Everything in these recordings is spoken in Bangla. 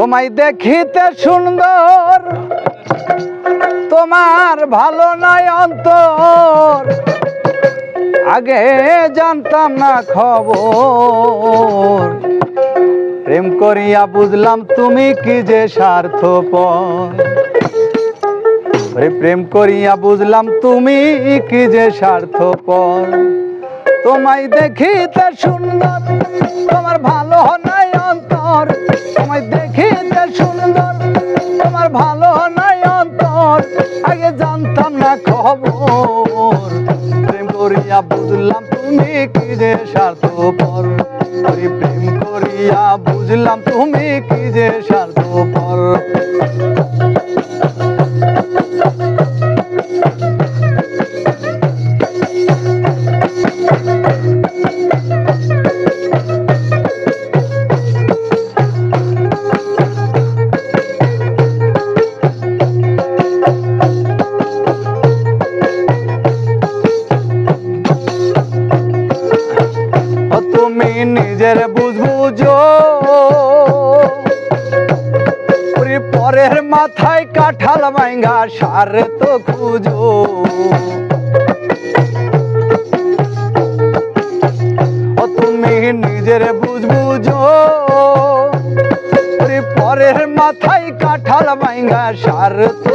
তোমায় দেখিতে সুন্দর। তোমার ভালো নাই অন্তর। আগে জানতাম না খবর। প্রেম করিয়া বুঝলাম তুমি কি যে স্বার্থপর। প্রেম করিয়া বুঝলাম তুমি কি যে স্বার্থপর। তোমায় দেখিতে সুন্দর, তোমার ভালো নাই করিয়া বুঝলাম তুমি কি যে স্বার্থপর। ওরে প্রেম করিয়া বুঝলাম তুমি কি যে স্বার্থপর। নিজের বুঝ বুঝো। পরের মাথায় কাঁঠাল মাইঙ্গা সার তো খুঁজো। তুমি নিজের বুঝ বুঝো। পরের মাথায় কাঁঠাল মাইঙ্গা সার তো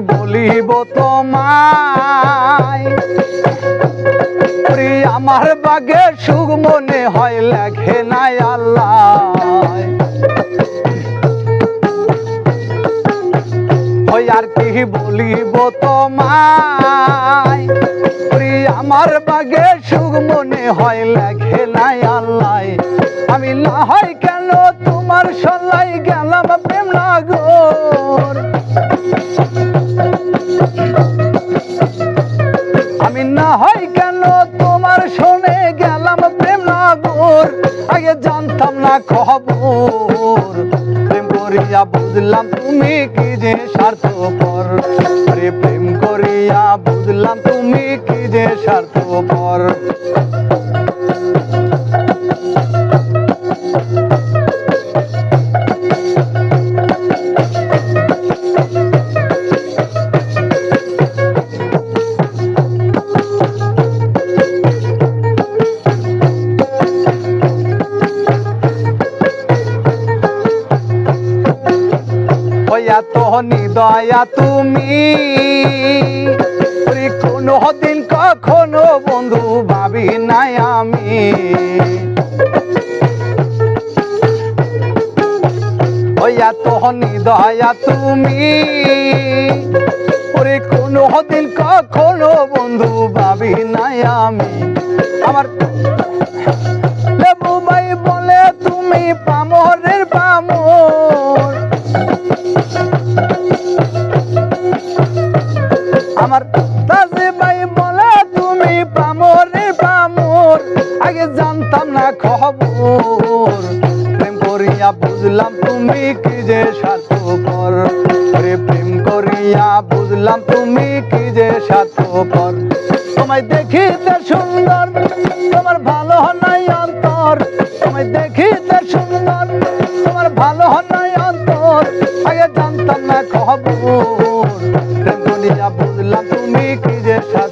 বলিব তোমায়। আমার বাগে সুখ মনে হয়, লেখে নাই আল্লাহ। আর কি বলিব তোমায়। আমার বাগে সুখ মনে হয়, লেখে নাই আল্লাহ। আমি না হয় কেন তোমার সলাই গেলাম না হয় কেন? তোমার শুনে গেলাম প্রেম নাগর। আগে জানতাম না খবর। প্রেম করিয়া বুঝলাম তুমি কি যে স্বার্থপর। আরে প্রেম করিয়া বুঝলাম তুমি কি যে স্বার্থপর। হইয়া তো নিদয়া তুমি। কোনো দিন কখনো বন্ধু ভাবি নাই আমি। হইয়া তো নিদয়া তুমি। কোনো দিন কখনো বন্ধু ভাবি নাই আমি। বুঝলাম তুমি কি যে স্বার্থপর। রে প্রেম করিয়া বুঝলাম তুমি কি যে স্বার্থপর। তোমায় দেখিতে সুন্দর, তোমার ভালো নাই অন্তর। তোমায় দেখিতে সুন্দর, তোমার ভালো নাই অন্তর। আগে জানতাম না খবর। প্রেম করিয়া বুঝলাম তুমি কি যে স্বার্থপর